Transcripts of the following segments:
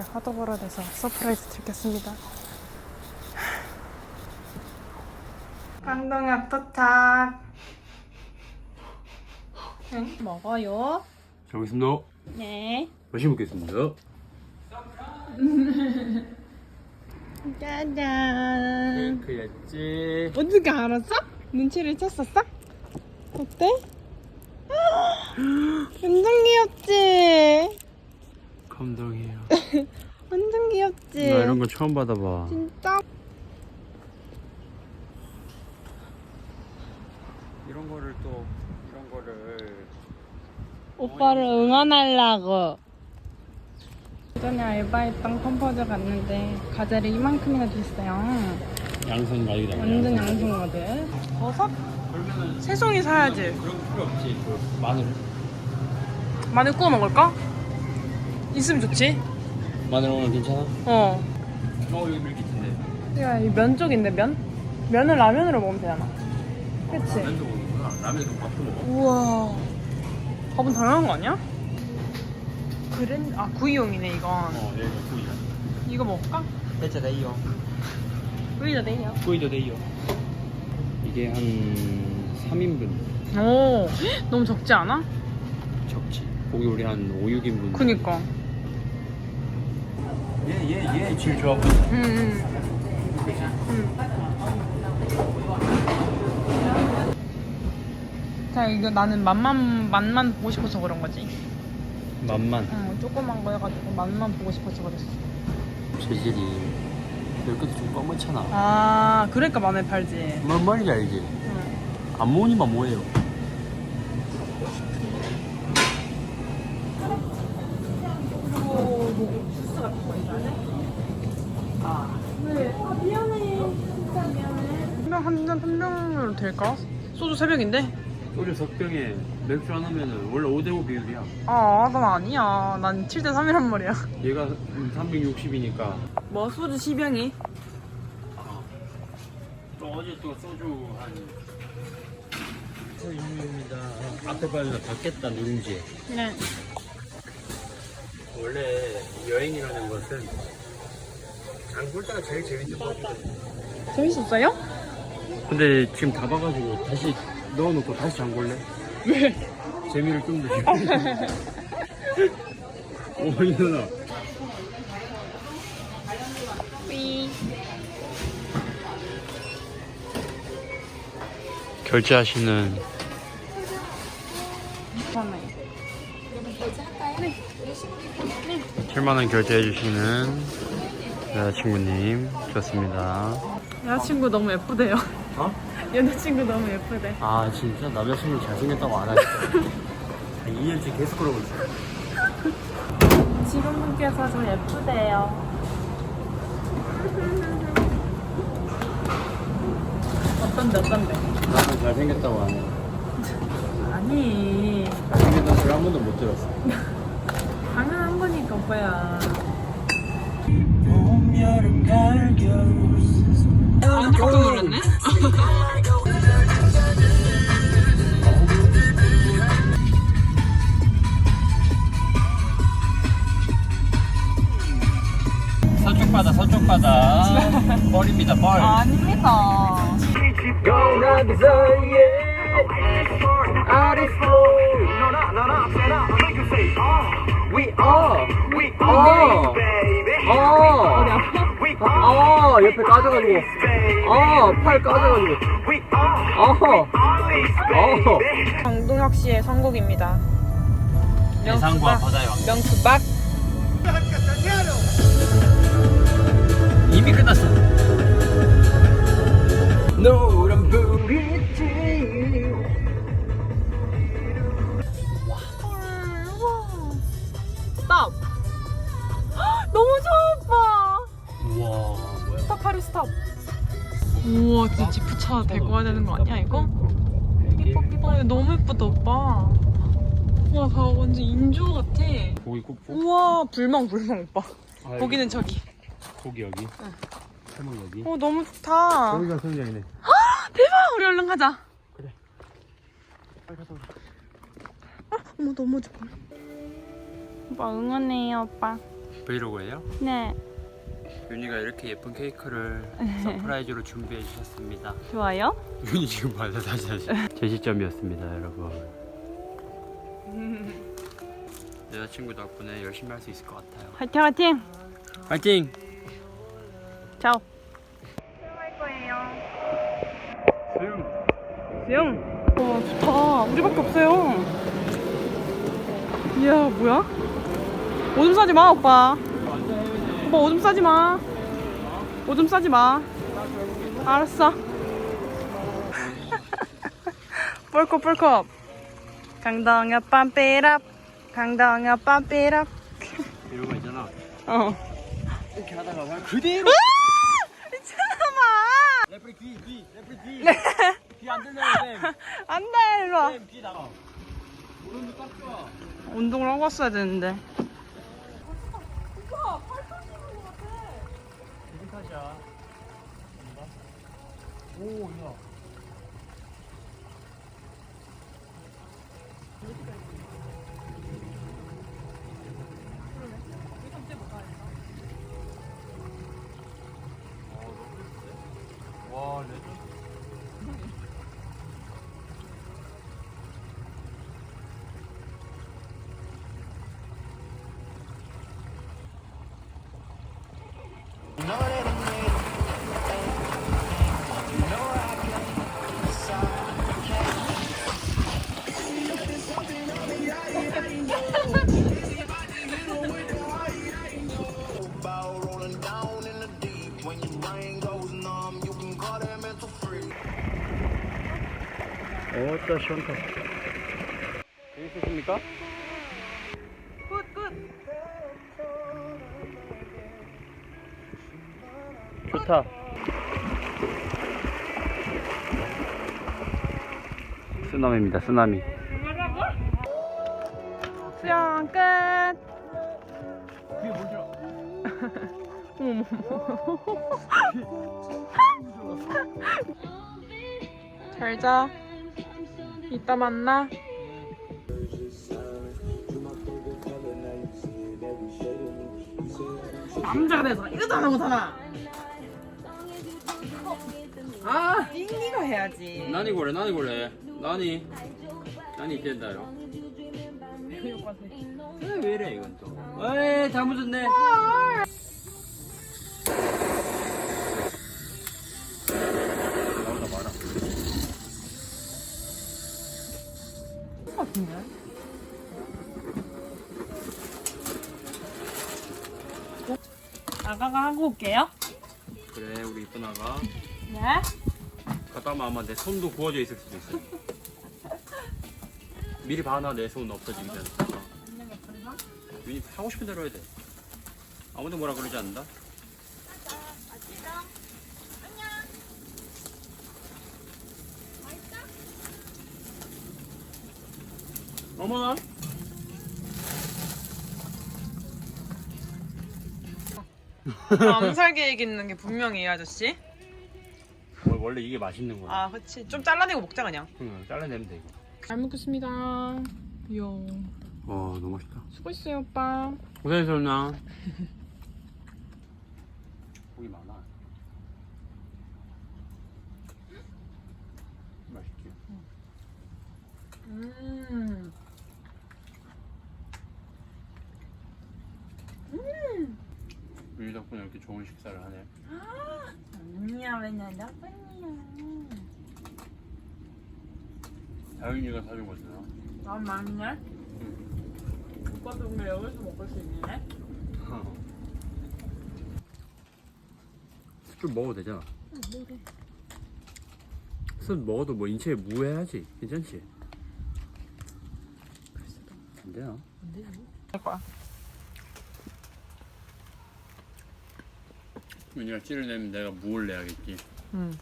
전화를 하도 걸어대서 서프라이즈 드리겠습니다. 강동역 도착. 응, 먹어요. 잘 먹겠습니다. 네. 맛있게 먹겠습니다. 짜잔. 케이크였지. 어떻게 알았어? 눈치를 챘었어? 어때? 완전 귀엽지? 감동이에요. 완전 귀엽지? 나 이런 거 처음 받아봐. 진짜? 이런 거를 또 이런 거를 오빠를 응원하려고. 예전에 알바했던 컴포즈 갔는데 과자를 이만큼이나 줬어요. 양손 많이 다 완전 양송거든. 버섯? 그러면은 새송이 사야지. 그런 거 필요 없지. 그 마늘. 마늘 구워 먹을까? 있으면 좋지. 마늘 오늘 괜찮아? 어. 어 여기 밀키트인데. 야, 이 면 쪽인데 면? 면을 라면으로 먹으면 되잖아. 그치? 라면도 먹는구나. 라면도 밥도 먹어. 우와. 밥은 당연한 거 아니야? 그랜, 아, 구이용이네, 이건. 어 여기가 구이야. 이거 먹을까? 대체 데이요. 구이도 돼요. 구이도 데이요. 이게 한 3인분 오, 헉, 너무 적지 않아? 적지. 고기 우리 한 5, 6인분. 그니까. 얘얘얘 제일 좋아 보인다. 응, 응. 자, 이거 나는 맛만, 맛만 보고 싶어서 그런 거지. 맛만. 응, 조그만 거 해가지고 맛만 보고 싶어서 그랬어. 재질이 여기도 좀 검은잖아. 아, 그러니까 마늘 팔지. 뭔 말인지 알지? 응. 안 먹으니만 뭐예요? 주스 같은 거 있어야 아. 네. 아, 미안해. 진짜 미안해. 한병 한잔 한 병으로 될까? 소주 세 병인데? 소주 석병에 맥주 하나면은 원래 5대5 비율이야. 아, 난 아니야. 난 7대 3이란 말이야. 얘가 360이니까. 뭐 소주 10병이? 또 어제 또 소주 한. 유입니다 앞에 봐도 닫겠다 누룽지. 네. 원래 여행이라는 것은 장볼 때가 제일 재밌는 거거든. 재밌었어요? 근데 지금 다 봐가지고 다시 넣어놓고 다시 장볼래? 왜? 재미를 좀 더. 오, 이 누나. 삐. 결제하시는 그러네. 7만 원 결제해 주시는 여자친구님 좋습니다. 여자친구 너무 예쁘대요. 어? 여자친구 너무 예쁘대. 아 진짜 남자친구 잘생겼다고 안 하니까 2년째 계속 그러고 있어. 직원분께서 좀 예쁘대요. 어떤데, 어떤데? 나는 잘생겼다고 안 해. 아니, 잘생겼다는 소리 한 번도 못 들었어. 오빠야. 아, 깜짝 놀랐네? 서쪽 바다 서쪽 바다 뻘입니다 뻘. 아닙니다. 어디 아파? 아 옆에 까져가지고. 아팔 까져가지고. 아어. 강동혁 씨의 선곡입니다. 예상과 바다의 왕 명수박. 이미 끝났어. 노란 불이 스탑. 너무 좋아 오빠. 우와 뭐야 스탑하리 스탑. 우와 진짜 지프차 데리고 와야 되는 거 아니야 이거? 예뻐 예뻐 이거 너무 예쁘다 오빠. 우와 다 완전 인조 같아. 고기 굽고 우와 불멍 불멍 오빠. 아, 고기는 저기. 고기 여기 해먹 여기 어 너무 좋다. 여기가 성장이네 대박 우리 얼른 가자. 그래 빨리 가자 우리. 어머 너무 좋아. 오빠 응원해요 오빠. 브이로그예요? 네 윤희가 이렇게 예쁜 케이크를 서프라이즈로 준비해 주셨습니다. 좋아요. 윤희 지금 봐요 다시 다시. 제 시점이었습니다 여러분. 여자친구 덕분에 열심히 할 수 있을 것 같아요. 화이팅 화이팅. 파이팅! 자오. 수영할 거예요. 수영! 수영. 와 좋다. 우리밖에 없어요. 이야 뭐야? 오줌 싸지 마 오빠. 오빠 오줌 싸지 마. 오줌 싸지 마. 알았어. 뻘컵 뻘컵. 강동아 빰삐랍. 강동아 빰삐랍. 이런 거 있잖아. 어. 이렇게 하다가 그냥 그대로 미친놈아. 레프리 귀, 귀, 레프리 귀. 귀안 들려요, 쌤. 안돼 일로 와. 쌤, 귀 나가. 오른쪽. 운동을 하고 왔어야 되는데. 무슨 탓이야? 어따 시원타. 재밌으십니까? 굿 굿. 좋다. 쓰나미입니다, 쓰나미. 수영 끝. 그게 뭐죠? 어머. 잘 자. 이따 만나. 남자가 돼서 이것도 안 살아. 아, 띵기가 해야지. 나니 고래, 나니 고래. 나니. 나니 있댄다요. 왜 이래, 이건 또. 에이, 다 묻었네. 아가가 하고 올게요. 그래, 우리 이쁜 아가. 네. 갔다 오면 아마 내 손도 구워져 있을 수도 있어. 미리 봐놔, 내 손 없어지기 전에. 윤이 하고 싶은 대로 해야 돼. 아무도 뭐라 그러지 않는다. 어머나. 암살 계획 있는 게 분명히 이 아저씨. 원- 원래 이게 맛있는 거야. 아, 그치. 좀 잘라내고 먹자 그냥. 응, 잘라내면 돼 이거. 잘 먹겠습니다. 이야, 와, 너무 맛있다. 수고했어요 오빠. 고생했어, 누나. 고기 많아. 맛있지. 음. 우리 덕분에 이렇게 좋은 식사를 하네. 아니야, 왜냐 나쁜이야. 다윤이가 사준 거잖아. 아 맞네. 오빠 덕분에 여기서 먹을 수 있네. 술 먹어도 되잖아. 술 먹어도 뭐 인체에 무해하지. 괜찮지? 안 되나? 할 거야. 윤희가 찌를 내면 내가 무를 내야겠지. 응.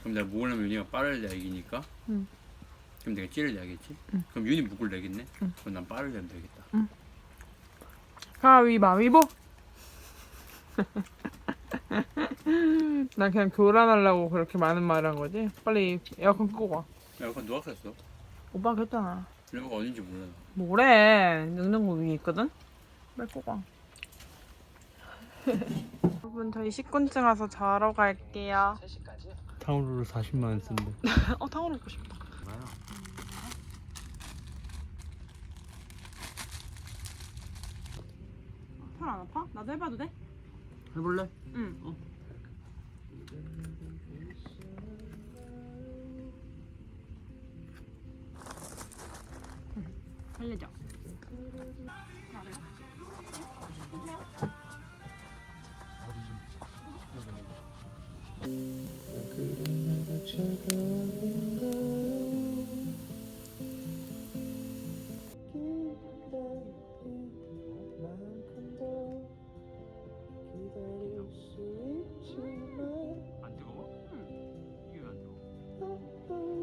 그럼 내가 무를 내면 윤희가 빠를 내야 이기니까. 응. 그럼 내가 찌를 내야겠지. 응. 그럼 윤희 무를 내겠네. 그럼 난 빠를 내면 되겠다. 가위바위보. 나 그냥 교란하려고 그렇게 많은 말을 한 거지. 빨리 에어컨 끄고 가. 에어컨 누가 켰어? 오빠 그랬잖아. 이거 어딘지 몰라. 뭐래? 냉장고 위에 있거든. 맵고가. 여러분 저희 식곤증 와서 자러 갈게요. 탕후루를 40만 원 쓴대. 어 탕후루 먹고 싶다. 팔 안 아파? 나도 해봐도 돼? 해볼래? 응. 어. 살려줘.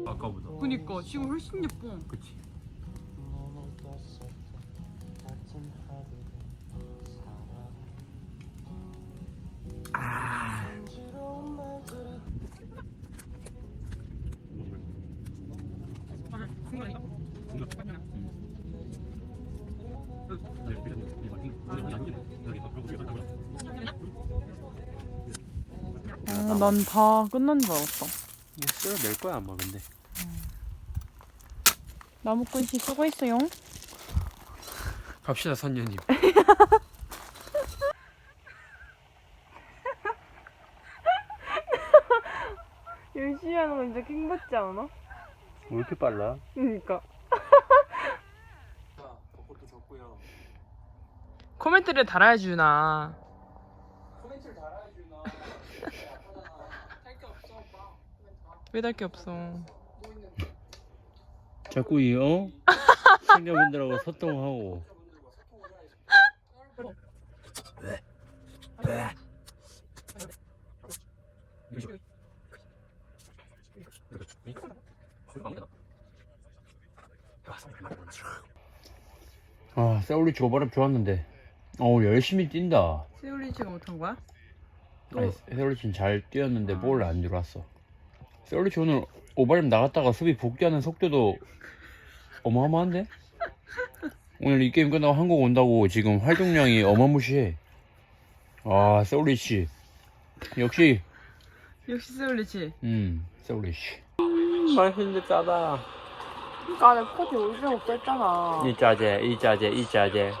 아까보다. 그니까 지금 훨씬 예뻐. 그치. 아, 난다 끝난 줄 알았다. 쓸어낼 거야 아마 근데. 나무꾼 씨 수고했어요. 갑시다 선녀님. 열심히 하는 거 진짜 킹받지 않아? 왜 이렇게 빨라? 그니까. 벚꽃도 졌고요. 코멘트를 달아야지 유나. 코멘트를 달아야지 나. 할게 없어 오빠. 왜 달 게 없어. 자꾸 이 어? 생자분들하고 소통하고. 아, 세월이 저번에 좋았는데. 어, 열심히 뛴다. 세울리치가 못한 거야? 아니, 세월리치는 잘 뛰었는데 볼안 들어왔어. 세월리치 오늘 오바림 나갔다가 수비 복귀하는 속도도 어마어마한데? 오늘 이 게임 끝나고 한국 온다고 지금 활동량이 어마무시해. 아, 세월리치. 역시, 역시 세울리치. 음, 세월리치. 맛있는데 짜다. 그니까 내 코디 올줄 없었잖아. 이 짜제, 이 짜제, 이 짜제.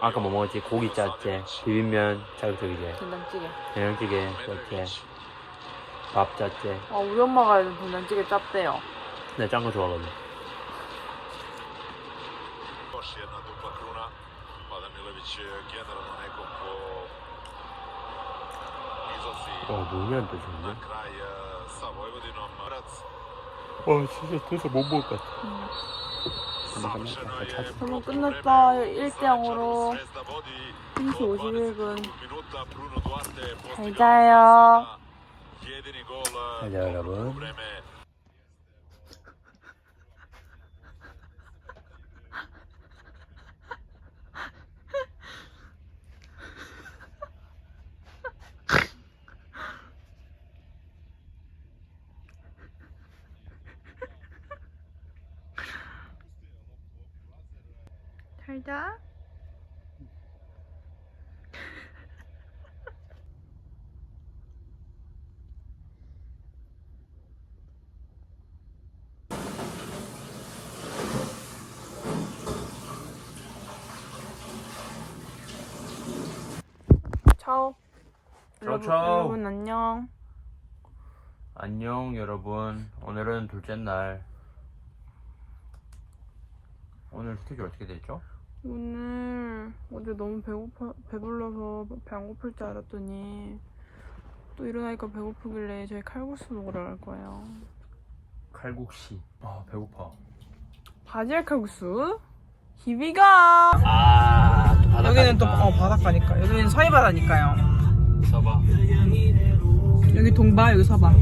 아까 뭐 먹었지? 고기 짜제, 비빔면, 자극적이제, 된장찌개. 된장찌개, 짜제, 밥 짜제. 아 우리 엄마가 된장찌개 짭대요. 내가 짠 거 좋아하거든. Još jedna dupla kruna, mada Milović generalno nekako izlazi 와, 노래한테 좋네. na kraj eh, sa Vojvodinom. Rac 와, 진짜 더서 못 먹을 것 같아. prošlo 끝났다. vreme. 1대 0으로 Zvezda vodi 1시 do 51분. 20. minuta. Bruno Duarte je 잘 자요. eh, u 여러분. vreme 잘 자. 차오. 여러분, 차오. 여러분 안녕. 안녕, 여러분. 오늘은 둘째 날. 오늘 스케줄 어떻게 됐죠? 오늘 어제 너무 배고파 배불러서 배 안 고플 줄 알았더니 또 일어나니까 배고프길래 저희 칼국수 먹으러 갈 거예요. 칼국시. 아, 배고파. 바질 칼국수. 히비가. 아, 여기는 또 어, 바닷가니까. 여기는 서해 바다니까요. 서봐. 여기 동바 여기 서봐.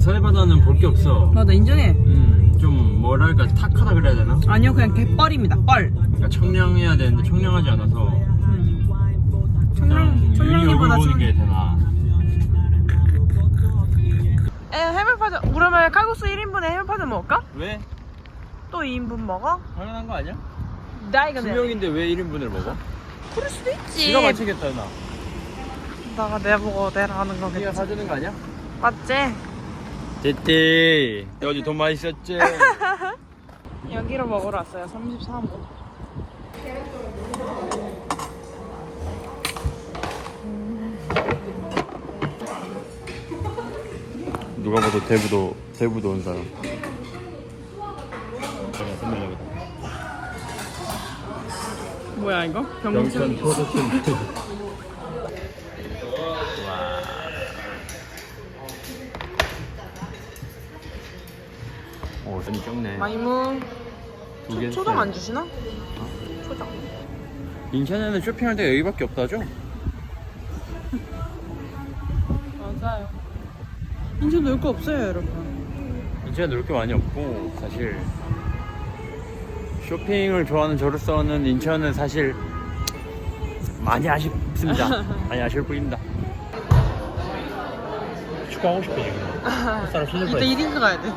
서해바다는 볼 게 없어. 맞아 인정해. 음, 좀 뭐랄까 탁하다 그래야 되나? 아니요 그냥 개뻘입니다. 뻘. 그러니까 청량해야 되는데 청량하지 않아서 음. 그냥 청량 유리 얼굴 청량리보다 보는 청. 게 되나? 에 해물파전. 그러면 칼국수 1인분에 해물파전 먹을까? 왜? 또 2인분 먹어? 당연한 거 아니야? 나두 이거는. 명인데 왜 1인분을 먹어? 그럴 수도 있지. 지가 맞히겠다 나. 나가 내보고 내라는 네가 거겠지. 사주는 거 아니야? 맞지? 됐대. 어제 돈 많이 썼지. 여기로 먹으러 왔어요. 33호. 누가 봐도 대부도 대부도 온 사람. 뭐야 이거? 병천. 포도촌. 오, 돈이 적네. 마이무. 두 개. 초장 안 주시나? 초장. 인천에는 쇼핑할 데가 여기밖에 없다죠? 맞아요. 인천 놀 거 없어요, 여러분. 인천에 놀 게 많이 없고 사실 쇼핑을 좋아하는 저로서는 인천은 사실 많이 아쉽습니다. 많이 아쉬울 뿐입니다. 축구하고 싶어 지금. 햇살을 손을 이따 1인 가야 돼.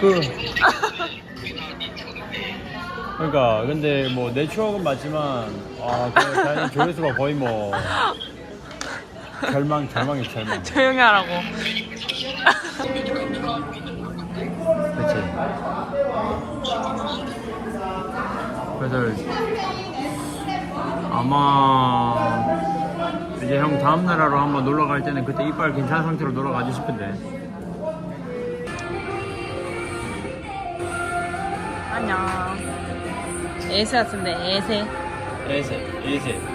그 그러니까 근데 뭐 내 추억은 맞지만 아 그, 당연히 조회수가 거의 뭐 절망 절망이 절망. 조용히 하라고. 그치. 그래서 아마 이제 형 다음 나라로 한번 놀러 갈 때는 그때 이빨 괜찮은 상태로 놀러 가지 싶은데. 안녕. 에세 같은데, 에세. 에세, 에세.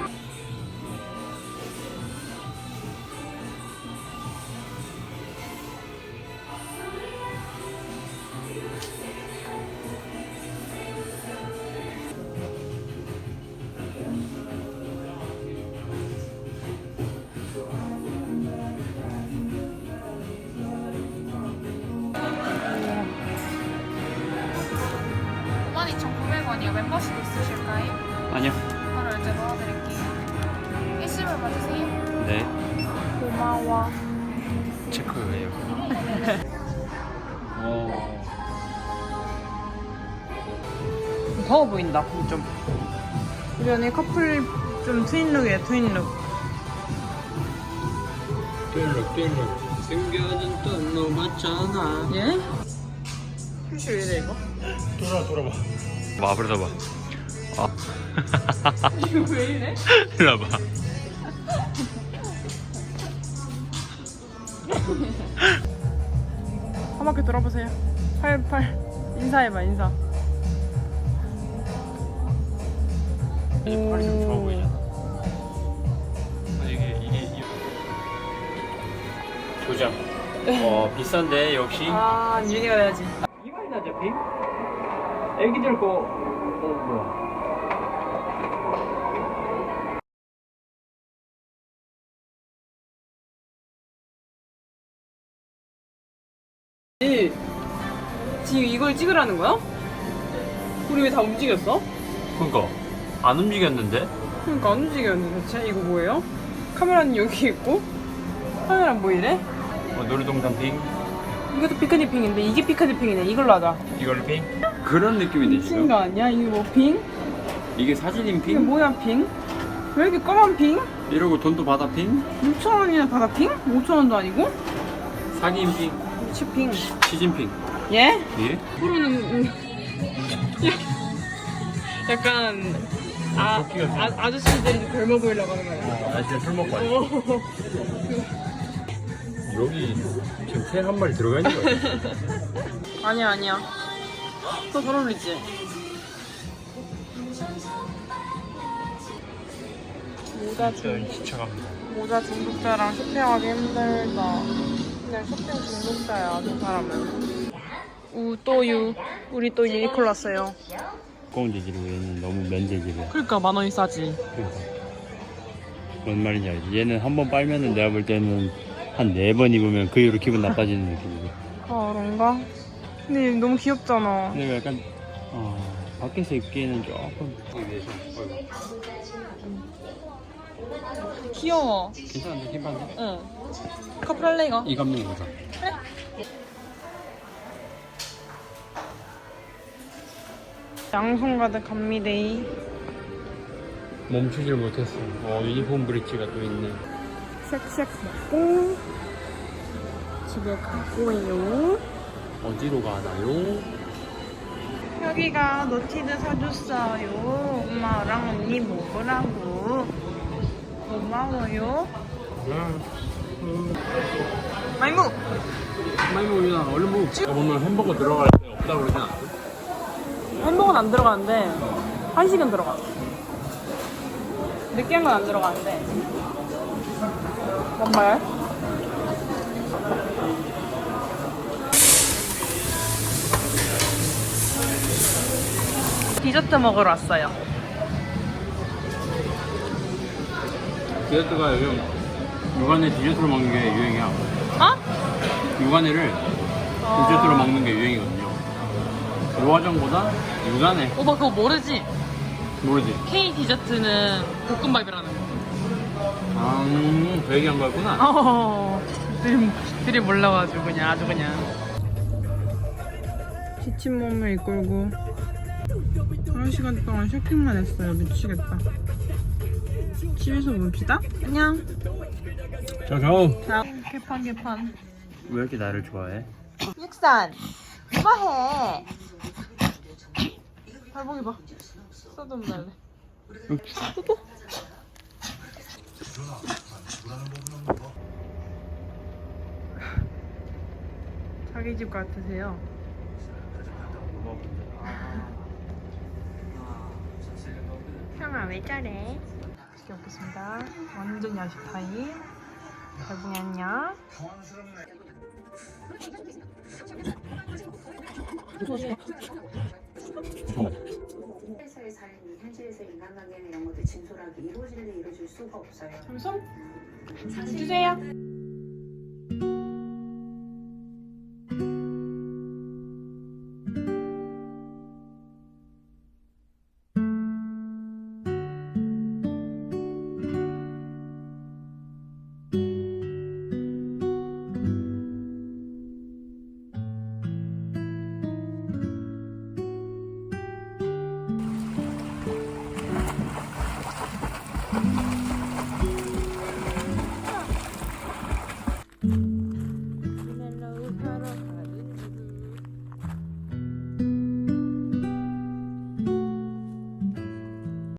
보인다, 좀. 우리 언니 커플 좀 트윈룩이에요, 트윈룩. 뚠룩 뚠룩 숨겨진 똥로 맞잖아. 예? 휴시 왜 이래, 이거? 돌아 돌아봐. 봐 앞으로 봐. 아. 이거 왜 이래? 일로 와봐. 한 바퀴 돌아보세요. 팔, 팔. 인사해봐, 인사. 이제 팔이 좀 좋아 보이잖아. 아, 이게 이게 이 도장. 어 비싼데 역시. 아, 윤희가 돼야지. 이거이 나 잡힌? 애기들 거. 어 뭐야? 지금 이걸 찍으라는 거야? 우리 왜 다 움직였어? 그니까 안 움직였는데? 그러니까 안 움직였는데 대체 이거 뭐예요? 카메라는 여기 있고 카메라는 뭐 이래? 어, 놀이동산 핑. 이것도 피크니핑인데 이게 피크니핑이네 이걸로 하자 이걸로 핑. 그런 느낌인데 미친 지금. 거 아니야? 이게 뭐 핑? 이게 사진인 이게 핑. 뭐야 핑? 왜 이렇게 검은 핑? 이러고 돈도 받아 핑. 6천원이나 받아 핑? 5천원도 아니고? 사기인 핑. 치핑 시진 핑. 예? 예? 프로는 약간 아, 아, 아저씨들이 젊어 보이려고 하는 거야 아 진짜 술 먹고 왔어. 여기 지금 새 한 마리 들어가 있는 거야. 아니야 아니야 더잘 어울리지? 모자 중 지쳐갑니다. 모자 중독자랑 쇼핑하기 힘들다. 그냥 쇼핑 중독자야, 저 사람은. 우, 또 유. 우리 또 유니클로 왔어요. 두꺼운 재질이고 얘는 너무 면 재질이야. 그러니까 만 원이 싸지. 그러니까. 뭔 말인지 알지? 얘는 한 번 빨면은 내가 볼 때는 한 네 번 입으면 그 이후로 기분 나빠지는 느낌이고. 아, 그런가? 근데 너무 귀엽잖아. 근데 이거 약간 어, 밖에서 입기에는 조금 귀여워. 괜찮은데 힙한데? 응. 커플 할래 이거? 이 감독 보자 양손 가득합니다. 멈추질 못했어 어 유니폼 브릿지가 또 있네 쉑쉑 먹고 집에 가고요. 어디로 가나요? 여기가 노티드 사줬어요. 엄마랑 언니 먹으라고. 고마워요. 마이무! 많이 먹으나 얼른 야, 오늘 햄버거 들어갈 때 없다 그러진 않았어? 햄버거는 안 들어가는데 한식은 들어가. 느끼한 건 안 들어가는데. 뭔 말? 디저트 먹으러 왔어요. 디저트가 요즘 육안에 디저트로 먹는 게 유행이야 어? 육안에를 디저트로 먹는 게 유행이거든요 요화정보다 육안에 오빠 그거 모르지? 모르지? K 디저트는 볶음밥이라는 거. 아, 음, 그 얘기한 거였구나. 어, 들이, 들이 몰라가지고 그냥 아주 그냥. 지친 몸을 이끌고 한 시간 동안 쇼핑만 했어요. 미치겠다. 집에서 봅시다. 안녕. 자 겨우 자. 개판 개판. 왜 이렇게 나를 좋아해? 육산 뭐해 발봉이 봐 써도 날래. 뽀뽀 자기 집 같으세요? 형아 왜 저래? 맛있게 먹겠습니다. 완전 야식 타임. 발봉이 안녕 현실에서의 삶이 현실에서의 인간관계나 이런 것들 진솔하게 이루어지는데 이루어질 수가 없어요. 삼성? 주세요